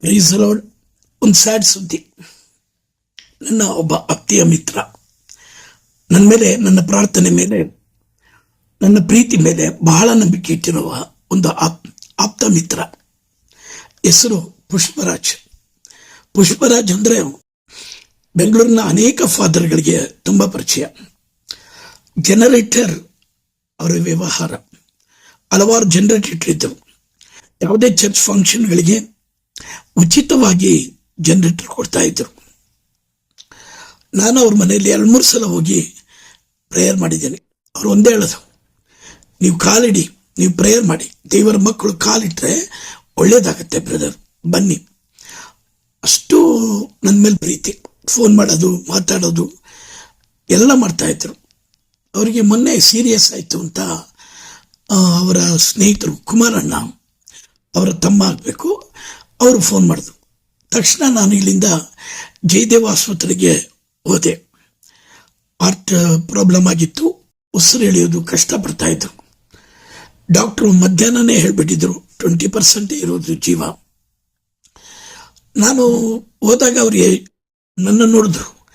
ಪ್ರೈಸಲೋಡ್ ಒಂದು ಸ್ಯಾಡ್ ಸುದ್ದಿ. ನನ್ನ ಒಬ್ಬ ಆಪ್ತಿಯ ಮಿತ್ರ. ನನ್ನ ಮೇಲೆ, ನನ್ನ ಪ್ರಾರ್ಥನೆ ಮೇಲೆ, ನನ್ನ ಪ್ರೀತಿ ಮೇಲೆ ಬಹಳ ನಂಬಿಕೆ ಇಟ್ಟಿರುವ ಒಂದು ಆಪ್, ಆಪ್ತ ಮಿತ್ರ. ಹೆಸರು ಪುಷ್ಪರಾಜ್. ಪುಷ್ಪರಾಜ್ ಅಂದರೆ ಬೆಂಗಳೂರಿನ ಅನೇಕ ಫಾದರ್ಗಳಿಗೆ ತುಂಬ ಪರಿಚಯ. ಜನರೇಟರ್ ಅವರ ವ್ಯವಹಾರ. ಹಲವಾರು ಜನರೇಟರ್ ಇದ್ದವು ಯಾವುದೇ ಚರ್ಚ್ ಫಂಕ್ಷನ್ಗಳಿಗೆ ಉಚಿತವಾಗಿ ಜನರೇಟರ್ ಕೊಡ್ತಾ ಇದ್ದರು ನಾನು ಅವ್ರ ಮನೆಯಲ್ಲಿ ಎರಡು ಮೂರು ಸಲ ಹೋಗಿ ಪ್ರೇಯರ್ ಮಾಡಿದ್ದೇನೆ. ಅವ್ರು ಒಂದೇ ಹೇಳೋದು ನೀವು ಕಾಲಿಡಿ, ನೀವು ಪ್ರೇಯರ್ ಮಾಡಿ. ದೇವರ ಮಕ್ಕಳು ಕಾಲಿಟ್ಟರೆ ಒಳ್ಳೇದಾಗತ್ತೆ ಬ್ರದರ್ ಬನ್ನಿ. ಅಷ್ಟು ನನ್ನ ಮೇಲೆ ಪ್ರೀತಿ ಫೋನ್ ಮಾಡೋದು, ಮಾತಾಡೋದು, ಎಲ್ಲ ಮಾಡ್ತಾಯಿದ್ರು ಅವರಿಗೆ ಮೊನ್ನೆ ಸೀರಿಯಸ್ ಆಯಿತು ಅಂತ ಅವರ ಸ್ನೇಹಿತರು ಕುಮಾರಣ್ಣ, ಅವರ ತಮ್ಮ ಆಗಬೇಕು ಅವರು ಫೋನ್ ಮಾಡಿದ್ರು. ತಕ್ಷಣ ನಾನು ಇಲ್ಲಿಂದ ಜಯದೇವ ಆಸ್ಪತ್ರೆಗೆ ಹೋದೆ. ಹಾರ್ಟ್ ಪ್ರಾಬ್ಲಮ್ ಆಗಿತ್ತು. ಉಸಿರು ಎಳೆಯೋದು ಕಷ್ಟಪಡ್ತಾ ಇದ್ರು. ಡಾಕ್ಟ್ರು ಮಧ್ಯಾಹ್ನನೇ ಹೇಳಿಬಿಟ್ಟಿದ್ರು, ಟ್ವೆಂಟಿ ಪರ್ಸೆಂಟ್ ಇರೋದು ಜೀವ. ನಾನು ಹೋದಾಗ ಅವರಿಗೆ ನನ್ನ ನೋಡಿದ್ರು,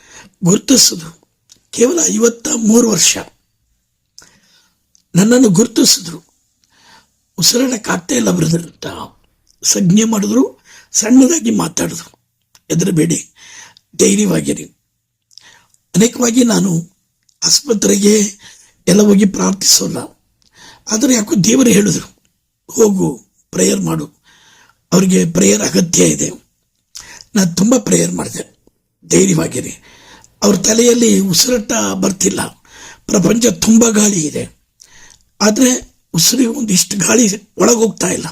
ಗುರುತಿಸಿದ್ರು. ಕೇವಲ ಐವತ್ತ ಮೂರು ವರ್ಷ. ನನ್ನನ್ನು ಗುರುತಿಸಿದ್ರು. ಉಸಿರಾಡಕ್ಕೆ ಆಗ್ತಾ ಇಲ್ಲ ಬ್ರದರ್ ಅಂತ. ಸಂಜ್ಞೆ ಮಾಡಿದ್ರು. ಸಣ್ಣದಾಗಿ ಮಾತಾಡೋದು. ಹೆದರಬೇಡಿ. ಧೈರ್ಯವಾಗಿರಿ. ಅನೇಕವಾಗಿ ನಾನು ಆಸ್ಪತ್ರೆಗೆ ಎಲ್ಲ ಹೋಗಿ ಪ್ರಾರ್ಥಿಸೋಲ್ಲ. ಆದರೆ ಯಾಕೋ ದೇವರು ಹೇಳಿದ್ರು, ಹೋಗು ಪ್ರೇಯರ್ ಮಾಡು. ಅವರಿಗೆ ಪ್ರೇಯರ್ ಅಗತ್ಯ ಇದೆ. ನಾನು ತುಂಬ ಪ್ರೇಯರ್ ಮಾಡಿದೆ. ಧೈರ್ಯವಾಗಿರಿ. ಅವ್ರ ತಲೆಯಲ್ಲಿ ಉಸಿರಾಟ ಬರ್ತಿಲ್ಲ. ಪ್ರಪಂಚ ತುಂಬ ಗಾಳಿ ಇದೆ. ಆದರೆ ಉಸಿರಿಗೆ ಒಂದಿಷ್ಟು ಗಾಳಿ ಒಳಗೋಗ್ತಾ ಇಲ್ಲ.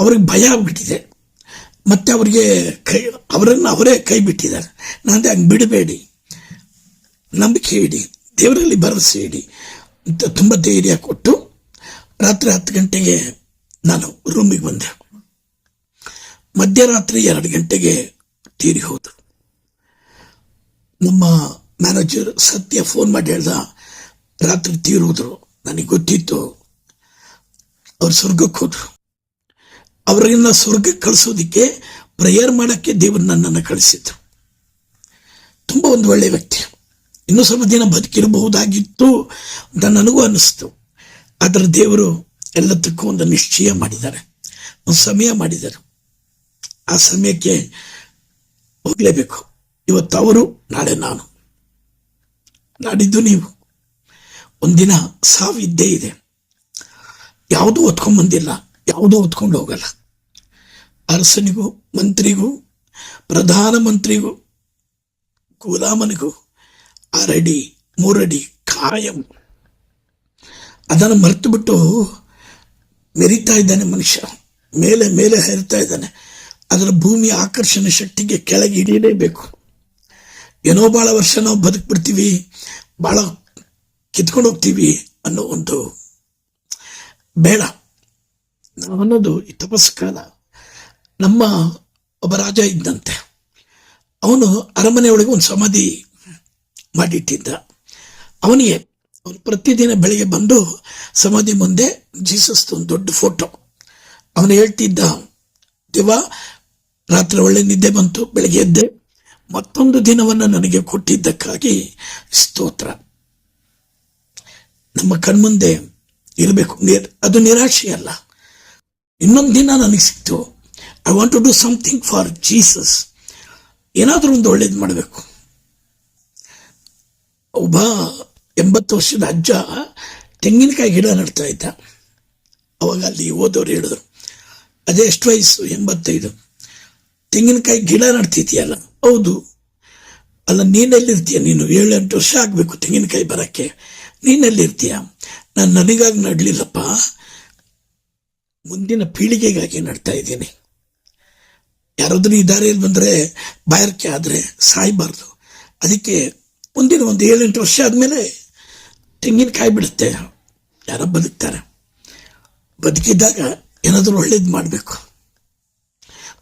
ಅವ್ರಿಗೆ ಭಯ ಆಗ್ಬಿಟ್ಟಿದೆ. ಮತ್ತೆ ಅವರಿಗೆ ಕೈ, ಅವರನ್ನು ಅವರೇ ಕೈ ಬಿಟ್ಟಿದ್ದಾರೆ. ನಾನು ಹಂಗೆ ಬಿಡಬೇಡಿ. ನಂಬಿಕೆ ಇಡಿ. ದೇವರಲ್ಲಿ ಭರವಸೆ ಇಡಿ. ಅಂತ ತುಂಬ ಧೈರ್ಯ ಕೊಟ್ಟು ರಾತ್ರಿ ಹತ್ತು ಗಂಟೆಗೆ ನಾನು ರೂಮಿಗೆ ಬಂದೆ. ಮಧ್ಯರಾತ್ರಿ ಎರಡು ಗಂಟೆಗೆ ತೀರಿ ಹೋದರು ನಮ್ಮ ಮ್ಯಾನೇಜರ್ ಸತ್ಯ ಫೋನ್ ಮಾಡಿ ಹೇಳ್ದ, ರಾತ್ರಿ ತೀರೋದ್ರು. ನನಗೆ ಗೊತ್ತಿತ್ತು. ಅವ್ರು ಸ್ವರ್ಗಕ್ಕೆ ಹೋದ್ರು. ಅವರನ್ನ ಸ್ವರ್ಗಕ್ಕೆ ಕಳಿಸೋದಿಕ್ಕೆ ಪ್ರೇಯರ್ ಮಾಡೋಕ್ಕೆ ದೇವರು ನನ್ನನ್ನು ಕಳಿಸಿದ್ರು. ತುಂಬ ಒಂದು ಒಳ್ಳೆಯ ವ್ಯಕ್ತಿ. ಇನ್ನೂ ಸ್ವಲ್ಪ ದಿನ ಬದುಕಿರಬಹುದಾಗಿತ್ತು ಅಂತ ನನಗೂ ಅನ್ನಿಸ್ತು. ಆದರೆ ದೇವರು ಎಲ್ಲದಕ್ಕೂ ಒಂದು ನಿಶ್ಚಯ ಮಾಡಿದ್ದಾರೆ. ಒಂದು ಸಮಯ ಮಾಡಿದ್ದಾರೆ. ಆ ಸಮಯಕ್ಕೆ ಹೋಗಲೇಬೇಕು. ಇವತ್ತು ಅವರು, ನಾಳೆ ನಾನು. ನಾಡಿದ್ದು ನೀವು. ಒಂದಿನ ಸಾವಿದ್ದೇ ಇದೆ. ಯಾವುದೂ ಹೊತ್ಕೊಂಡ್ಬಂದಿಲ್ಲ ಯಾವುದೂ ಹೊತ್ಕೊಂಡು ಹೋಗಲ್ಲ. ಅರಸನಿಗೂ, ಮಂತ್ರಿಗೂ, ಪ್ರಧಾನಮಂತ್ರಿಗೂ, ಗೋದಾಮನಿಗೂ ಅರಡಿ ಮೂರಡಿ ಕಾಯಂ. ಅದನ್ನು ಮರೆತು ಬಿಟ್ಟು ಮೆರಿತಾ ಇದ್ದಾನೆ ಮನುಷ್ಯ. ಮೇಲೆ ಮೇಲೆ ಹರಿತಾ ಇದ್ದಾನೆ. ಅದರ ಭೂಮಿಯ ಆಕರ್ಷಣೆ ಶಕ್ತಿಗೆ ಕೆಳಗೆ ಇಳಿಯಲೇಬೇಕು. ಏನೋ ಭಾಳ ವರ್ಷ ನಾವು ಬದುಕ್ಬಿಡ್ತೀವಿ ಭಾಳ ಕಿತ್ಕೊಂಡು ಹೋಗ್ತೀವಿ ಅನ್ನೋ ಒಂದು ಬೇಡ. ಅನ್ನೋದು ಈ ತಪಸ್ಕಾಲ ಕಾಲ ನಮ್ಮ ಒಬ್ಬ ರಾಜ ಇದ್ದಂತೆ. ಅವನು ಅರಮನೆ ಒಳಗೆ ಒಂದು ಸಮಾಧಿ ಮಾಡಿಟ್ಟಿದ್ದ. ಅವನಿಗೆ ಅವನು ಪ್ರತಿದಿನ ಬೆಳಿಗ್ಗೆ ಬಂದು ಸಮಾಧಿ ಮುಂದೆ ಜೀಸಸ್ ಒಂದು ದೊಡ್ಡ ಫೋಟೋ. ಅವನು ಹೇಳ್ತಿದ್ದ, ದಿವ, ರಾತ್ರಿ ಒಳ್ಳೆ ನಿದ್ದೆ ಬಂತು, ಬೆಳಗ್ಗೆ ಎದ್ದೆ. ಮತ್ತೊಂದು ದಿನವನ್ನು ನನಗೆ ಕೊಟ್ಟಿದ್ದಕ್ಕಾಗಿ ಸ್ತೋತ್ರ. ನಮ್ಮ ಕಣ್ಮುಂದೆ ಇರಬೇಕು. ನಿರ್, ಅದು ನಿರಾಶೆ ಅಲ್ಲ ಇನ್ನೊಂದು ದಿನ ನನಗೆ ಸಿಕ್ತು. I want to do something for Jesus ಏನಾದರೂ ಒಂದು ಒಳ್ಳೇದು ಮಾಡಬೇಕು. ಒಬ್ಬ ಎಂಬತ್ತು ವರ್ಷದ ಅಜ್ಜ ತೆಂಗಿನಕಾಯಿ ಗಿಡ ನಡ್ತಾ ಇದ್ದ. ಅವಾಗ ಅಲ್ಲಿ ಓದೋರು ಹೇಳಿದ್ರು, ಅದೇ ಎಷ್ಟು ವಯಸ್ಸು? ಎಂಬತ್ತೈದು. ತೆಂಗಿನಕಾಯಿ ಗಿಡ ನಡ್ತಿದ್ಯಲ್ಲ? ಹೌದು. ಅಲ್ಲ, ನೀನೆಲ್ಲಿರ್ತೀಯ? ನೀನು ಏಳು ಎಂಟು ವರ್ಷ ಆಗಬೇಕು ತೆಂಗಿನಕಾಯಿ ಬರೋಕ್ಕೆ. ನೀನೆಲ್ಲಿರ್ತೀಯ? ನಾನು ನನಗಾಗಿ ನಡಲಿಲ್ಲಪ್ಪ. ಮುಂದಿನ ಪೀಳಿಗೆಗಾಗಿ ನಡ್ತಾ ಇದ್ದೀನಿ. ಯಾರಾದರೂ ಈ ದಾರಿಯಲ್ಲಿ ಬಂದರೆ ಬಾಯರ್ಕೆ ಆದರೆ ಸಾಯಬಾರ್ದು. ಅದಕ್ಕೆ ಮುಂದಿನ ಒಂದು ಏಳೆಂಟು ವರ್ಷ ಆದಮೇಲೆ ತೆಂಗಿನಕಾಯಿ ಬಿಡುತ್ತೆ. ಯಾರೋ ಬದುಕ್ತಾರೆ. ಬದುಕಿದ್ದಾಗ ಏನಾದರೂ ಒಳ್ಳೇದು ಮಾಡಬೇಕು.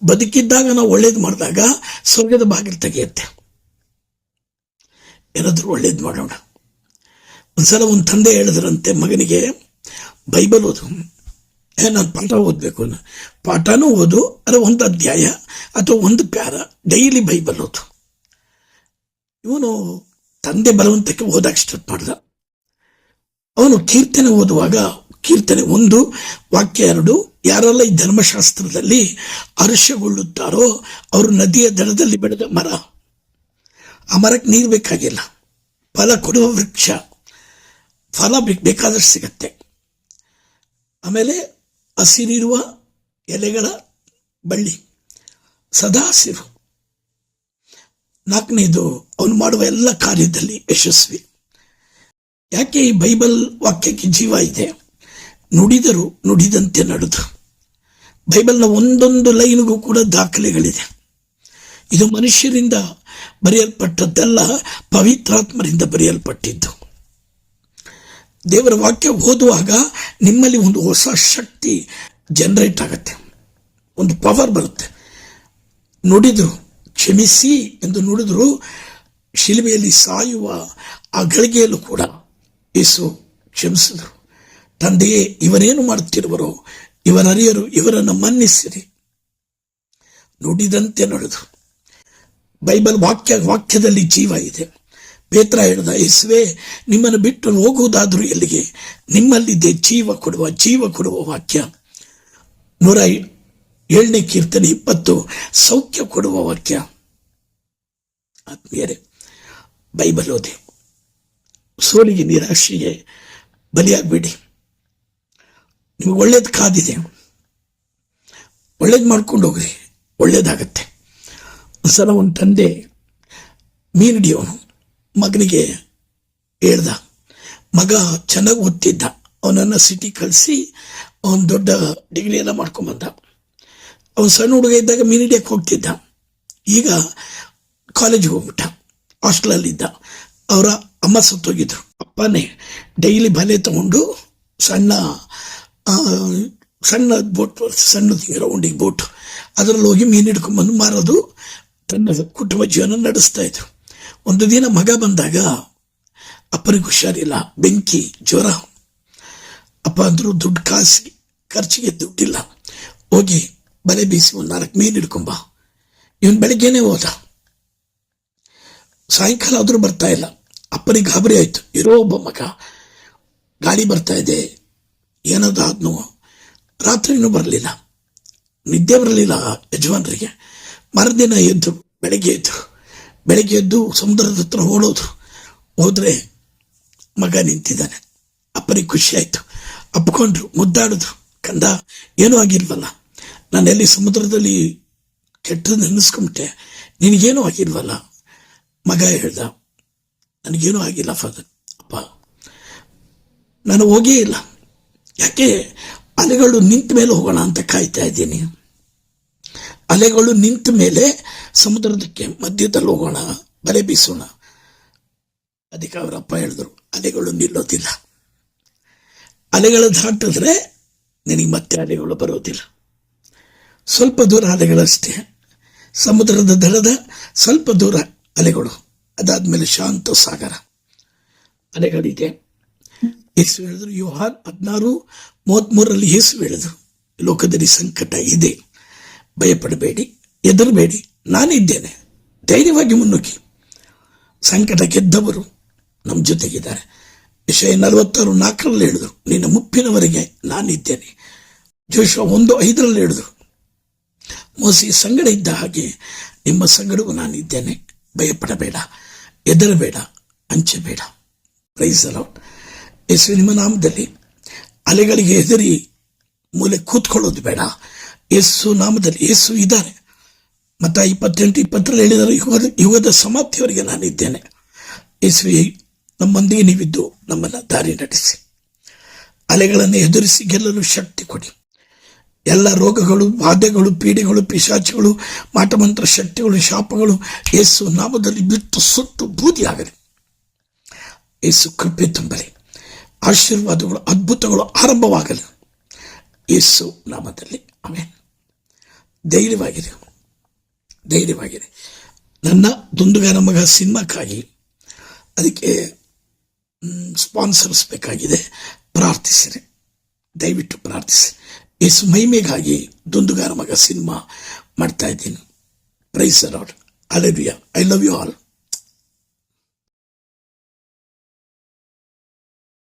ಬದುಕಿದ್ದಾಗ ನಾವು ಒಳ್ಳೇದು ಮಾಡಿದಾಗ ಸ್ವರ್ಗದ ಬಾಗಿಲು ತೆಗೆಯುತ್ತೆ. ಏನಾದರೂ ಒಳ್ಳೇದು ಮಾಡೋಣ. ಒಂದ್ಸಲ ಒಂದು ತಂದೆ ಹೇಳಿದ್ರಂತೆ ಮಗನಿಗೆ, ಬೈಬಲ್ ಓದು. ನಾನು ಪಾಠ ಓದಬೇಕು ನಾನು. ಪಾಠನೂ ಓದು ಅದು ಒಂದು ಅಧ್ಯಾಯ ಅಥವಾ ಒಂದು ಪ್ಯಾರ ಡೈಲಿ ಬೈಬಲ್ ಓದು. ಇವನು ತಂದೆ ಬಲವಂತಕ್ಕೆ ಓದಕ್ಕೆ ಸ್ಟಾರ್ಟ್ ಮಾಡ್ದ. ಅವನು ಕೀರ್ತನೆ ಓದುವಾಗ, ಕೀರ್ತನೆ ಒಂದು, ವಾಕ್ಯ ಎರಡು, ಯಾರೆಲ್ಲ ಈ ಧರ್ಮಶಾಸ್ತ್ರದಲ್ಲಿ ಹರ್ಷಗೊಳ್ಳುತ್ತಾರೋ ಅವರು ನದಿಯ ದಡದಲ್ಲಿ ಬೆಳೆದ ಮರ. ಆ ಮರಕ್ಕೆ ನೀರು ಬೇಕಾಗಿಲ್ಲ. ಫಲ ಕೊಡುವ ವೃಕ್ಷ. ಫಲ ಬೇಕ್- ಬೇಕಾದಷ್ಟು ಸಿಗತ್ತೆ. ಆಮೇಲೆ ಹಸಿರಿರುವ ಎಲೆಗಳ ಬಳ್ಳಿ. ಸದಾ ಹಸಿರು ನಾಲ್ಕನೇದು, ಅವನು ಮಾಡುವ ಎಲ್ಲ ಕಾರ್ಯದಲ್ಲಿ ಯಶಸ್ವಿ. ಯಾಕೆ ಈ ಬೈಬಲ್ ವಾಕ್ಯಕ್ಕೆ ಜೀವ ಇದೆ? ನುಡಿದರು ನುಡಿದಂತೆ ನಡೆದು. ಬೈಬಲ್ನ ಒಂದೊಂದು ಲೈನ್ಗೂ ಕೂಡ ದಾಖಲೆಗಳಿದೆ. ಇದು ಮನುಷ್ಯರಿಂದ ಬರೆಯಲ್ಪಟ್ಟದ್ದೆಲ್ಲ, ಪವಿತ್ರಾತ್ಮರಿಂದ ಬರೆಯಲ್ಪಟ್ಟಿದ್ದು. ದೇವರ ವಾಕ್ಯ ಓದುವಾಗ ನಿಮ್ಮಲ್ಲಿ ಒಂದು ಹೊಸ ಶಕ್ತಿ ಜನರೇಟ್ ಆಗುತ್ತೆ. ಒಂದು ಪವರ್ ಬರುತ್ತೆ. ನುಡಿದರು, ಕ್ಷಮಿಸಿ ಎಂದು ನುಡಿದ್ರು, ಶಿಲುಬೆಯಲ್ಲಿ ಸಾಯುವ ಆ ಗಳಿಗೆಯಲ್ಲೂ ಕೂಡ ಯೇಸು ಕ್ಷಮಿಸಿದರು. ತಂದೆಯೇ, ಇವರೇನು ಮಾಡುತ್ತಿರುವರೋ ಇವರರಿಯರು ಇವರನ್ನು ಮನ್ನಿಸಿರಿ. ನುಡಿದಂತೆ ನಡೆದು. ಬೈಬಲ್ ವಾಕ್ಯ ವಾಕ್ಯದಲ್ಲಿ ಜೀವ ಇದೆ. ಪೇತ್ರ ಹೇಳಿದ, ಯೇಸುವೆ, ನಿಮ್ಮನ್ನು ಬಿಟ್ಟು ಹೋಗುವುದಾದರೂ ಎಲ್ಲಿಗೆ? ನಿಮ್ಮಲ್ಲಿದ್ದೆ ಜೀವ ಕೊಡುವ ಜೀವ ಕೊಡುವ ವಾಕ್ಯ. ನೂರ ಏಳನೇ ಕೀರ್ತನೆ ಇಪ್ಪತ್ತು, ಸೌಖ್ಯ ಕೊಡುವ ವಾಕ್ಯ. ಆತ್ಮೀಯರೇ ಬೈಬಲ್ ಓದಿ ಸೋಲಿಗೆ ನಿರಾಶೆಗೆ ಬಲಿಯಾಗಬೇಡಿ. ನಿಮಗೆ ಒಳ್ಳೇದು ಕಾದಿದೆ. ಒಳ್ಳೇದು ಮಾಡ್ಕೊಂಡು ಹೋಗ್ರಿ. ಒಳ್ಳೇದಾಗತ್ತೆ. ಒಂದ್ಸಲ ಒಂದು ತಂದೆ ಮೀನಿಡಿಯವನು ಮಗನಿಗೆ ಹೇಳ್ದ. ಮಗ ಚೆನ್ನಾಗಿ ಓದ್ತಿದ್ದ. ಅವನನ್ನು ಸಿಟಿ ಕಳಿಸಿ ಅವನು ದೊಡ್ಡ ಡಿಗ್ರಿ ಎಲ್ಲ ಮಾಡ್ಕೊಂಬಂದ ಅವನು ಸಣ್ಣ ಹುಡುಗ ಇದ್ದಾಗ ಮೀನ್ ಹಿಡಿಯಕ್ಕೆ ಹೋಗ್ತಿದ್ದ. ಈಗ ಕಾಲೇಜಿಗೆ ಹೋಗ್ಬಿಟ್ಟ. ಹಾಸ್ಟೆಲಲ್ಲಿದ್ದ ಅವರ ಅಮ್ಮ ಸತ್ತೋಗಿದ್ರು. ಅಪ್ಪನೇ ಡೈಲಿ ಬಲೆ ತಗೊಂಡು ಸಣ್ಣ ಸಣ್ಣ ಬೋಟ್ ಸಣ್ಣದು ರೌಂಡಿಗೆ ಬೋಟ್ ಅದರಲ್ಲಿ ಹೋಗಿ ಮೀನು ಹಿಡ್ಕೊಂಡ್ಬಂದು ಮಾರೋದು. ತನ್ನ ಕುಟುಂಬ ಜೀವನ ನಡೆಸ್ತಾ ಇದ್ರು. ಒಂದು ದಿನ ಮಗ ಬಂದಾಗ ಅಪ್ಪನಿಗೆ ಹುಷಾರಿಲ್ಲ, ಬೆಂಕಿ, ಜ್ವರ. ಅಪ್ಪ ಅಂದರು ದುಡ್ಡು ಕಾಸಿ ಖರ್ಚಿಗೆ ದುಡ್ಡಿಲ್ಲ. ಹೋಗಿ ಬಲೆ ಬೀಸಿ ಒಂದು ನಾಲ್ಕು ಮೀನು ಹಿಡ್ಕೊಂಬ ಇವನು ಬೆಳಗ್ಗೆನೆ ಹೋದ. ಸಾಯಂಕಾಲ ಆದರೂ ಬರ್ತಾ ಇಲ್ಲ. ಅಪ್ಪನಿಗೆ ಗಾಬರಿ ಆಯಿತು. ಇರೋ ಒಬ್ಬ ಮಗ ಗಾಳಿ ಬರ್ತಾ ಇದೆ, ಏನದಾದ್ನು. ರಾತ್ರಿನೂ ಬರಲಿಲ್ಲ. ನಿದ್ದೆ ಬರಲಿಲ್ಲ ಯಜಮಾನರಿಗೆ. ಮರದಿನ ಎದ್ದು ಬೆಳಗ್ಗೆ ಎದ್ದು ಬೆಳಗ್ಗೆ ಎದ್ದು ಸಮುದ್ರದ ಹತ್ರ ಓಡೋದು ಹೋದರೆ ಮಗ ನಿಂತಿದ್ದಾನೆ. ಅಪ್ಪನಿಗೆ ಖುಷಿ ಆಯ್ತು. ಅಪ್ಕೊಂಡ್ರು, ಮುದ್ದಾಡಿದ್ರು. ಕಂದ, ಏನೂ ಆಗಿಲ್ವಲ್ಲ. ನಾನು ಎಲ್ಲಿ ಸಮುದ್ರದಲ್ಲಿ ಕೆಟ್ಟದ್ದು ನೆನೆಸ್ಕೊಂಬಿಟ್ಟೆ, ನಿನಗೇನೂ ಆಗಿಲ್ವಲ್ಲ? ಮಗ ಹೇಳ್ದ, ನನಗೇನೂ ಆಗಿಲ್ಲ ಫಾದರ್. ಅಪ್ಪ, ನಾನು ಹೋಗೇ ಇಲ್ಲ. ಯಾಕೆ, ಅಲೆಗಳು ನಿಂತ ಮೇಲೆ ಹೋಗೋಣ ಅಂತ ಕಾಯ್ತಾ ಇದ್ದೀನಿ. ಅಲೆಗಳು ನಿಂತ ಮೇಲೆ ಸಮುದ್ರದಕ್ಕೆ ಮಧ್ಯದಲ್ಲಿ ಹೋಗೋಣ, ಬಲೆ ಬೀಸೋಣ. ಅದಕ್ಕೆ ಅವರಪ್ಪ ಹೇಳಿದ್ರು, ಅಲೆಗಳು ನಿಲ್ಲೋದಿಲ್ಲ. ಅಲೆಗಳು ದಾಟಿದ್ರೆ ನಿನಗೆ ಮತ್ತೆ ಅಲೆಗಳು ಬರೋದಿಲ್ಲ. ಸ್ವಲ್ಪ ದೂರ ಅಲೆಗಳಷ್ಟೇ. ಸಮುದ್ರದ ದಡದ ಸ್ವಲ್ಪ ದೂರ ಅಲೆಗಳು. ಅದಾದ್ಮೇಲೆ ಶಾಂತ ಸಾಗರ. ಅಲೆಗಳಿದೆ. ಯೇಸು ಹೇಳಿದ್ರು, ಯೋಹಾನ್ ಹದಿನಾರು ಮೂವತ್ತ್ಮೂರರಲ್ಲಿ ಯೇಸು ಹೇಳಿದ್ರು, ಲೋಕದಲ್ಲಿ ಸಂಕಟ ಇದೆ. ಭಯಪಡಬೇಡಿ, ಹೆದರಬೇಡಿ. ನಾನಿದ್ದೇನೆ. ಧೈರ್ಯವಾಗಿ ಮುನ್ನುಗ್ಗಿ. ಸಂಕಟ ಗೆದ್ದವರು ನಮ್ಮ ಜೊತೆಗಿದ್ದಾರೆ. ವಿಷಯ ನಲವತ್ತಾರು ನಾಲ್ಕರಲ್ಲಿ ಹೇಳಿದರು. ನಿನ್ನ ಮುಪ್ಪಿನವರೆಗೆ ನಾನಿದ್ದೇನೆ. ಜೋಶ ಒಂದು ಐದರಲ್ಲಿ ಹೇಳಿದ್ರು. ಮೋಸಿ ಸಂಗಡ ಇದ್ದ ಹಾಗೆ ನಿಮ್ಮ ಸಂಗಡವೂ ನಾನಿದ್ದೇನೆ. ಭಯಪಡಬೇಡ, ಹೆದರಬೇಡ ಅಂಚಬೇಡ ಪ್ರೈಸ್ ಅಲೌಟ್ ಯೇಸು ನಿಮ್ಮ ನಾಮದಲ್ಲಿ ಅಲೆಗಳಿಗೆ ಹೆದರಿ ಮೂಲೆ ಕೂತ್ಕೊಳ್ಳೋದು ಬೇಡ. ಯೇಸು ನಾಮದಲ್ಲಿ ಯೇಸು ಇದ್ದಾನೆ ಮತ್ತು ಇಪ್ಪತ್ತೆಂಟು, ಇಪ್ಪತ್ತರಲ್ಲಿ ಹೇಳಿದರೆ, ಯುಗದ ಯುಗದ ನಾನು ನಾನಿದ್ದೇನೆ. ಯೇಸುವೆ, ನಮ್ಮೊಂದಿಗೆ ನೀವಿದ್ದು ನಮ್ಮನ್ನು ದಾರಿ ನಡೆಸಿ. ಅಲೆಗಳನ್ನು ಎದುರಿಸಿ ಗೆಲ್ಲಲು ಶಕ್ತಿ ಕೊಡಿ. ಎಲ್ಲ ರೋಗಗಳು, ಬಾಧೆಗಳು, ಪೀಡೆಗಳು, ಪಿಶಾಚಿಗಳು, ಮಾಟಮಂತ್ರ ಶಕ್ತಿಗಳು, ಶಾಪಗಳು ಯೇಸು ನಾಮದಲ್ಲಿ ಬಿಟ್ಟು ಸುಟ್ಟು ಬೂದಿಯಾಗಲಿ. ಯೇಸು ಕೃಪೆ ತುಂಬಲಿ. ಆಶೀರ್ವಾದಗಳು, ಅದ್ಭುತಗಳು ಆರಂಭವಾಗಲಿ. ಯೇಸು ನಾಮದಲ್ಲಿ ಆಮೇಲೆ ಧೈರ್ಯವಾಗಿದೆ ಧೈರ್ಯವಾಗಿದೆ. ನನ್ನ ದುಂದುಗಾರ ಮಗ ಸಿನಿಮಾಕ್ಕಾಗಿ ಅದಕ್ಕೆ ಸ್ಪಾನ್ಸರ್ಸ್ ಬೇಕಾಗಿದೆ. ಪ್ರಾರ್ಥಿಸಿರಿ. ದಯವಿಟ್ಟು ಪ್ರಾರ್ಥಿಸಿ. ಎಸ್ ಮಹಿಮೆಗಾಗಿ ದುಂದುಗಾರ ಮಗ ಸಿನಿಮಾ ಮಾಡ್ತಾ ಇದ್ದೀನಿ. ಪ್ರೈಸ್ ಅಲಾಡ್ ಅಲೆವಿಯಾ ಐ ಲವ್ ಯು ಆಲ್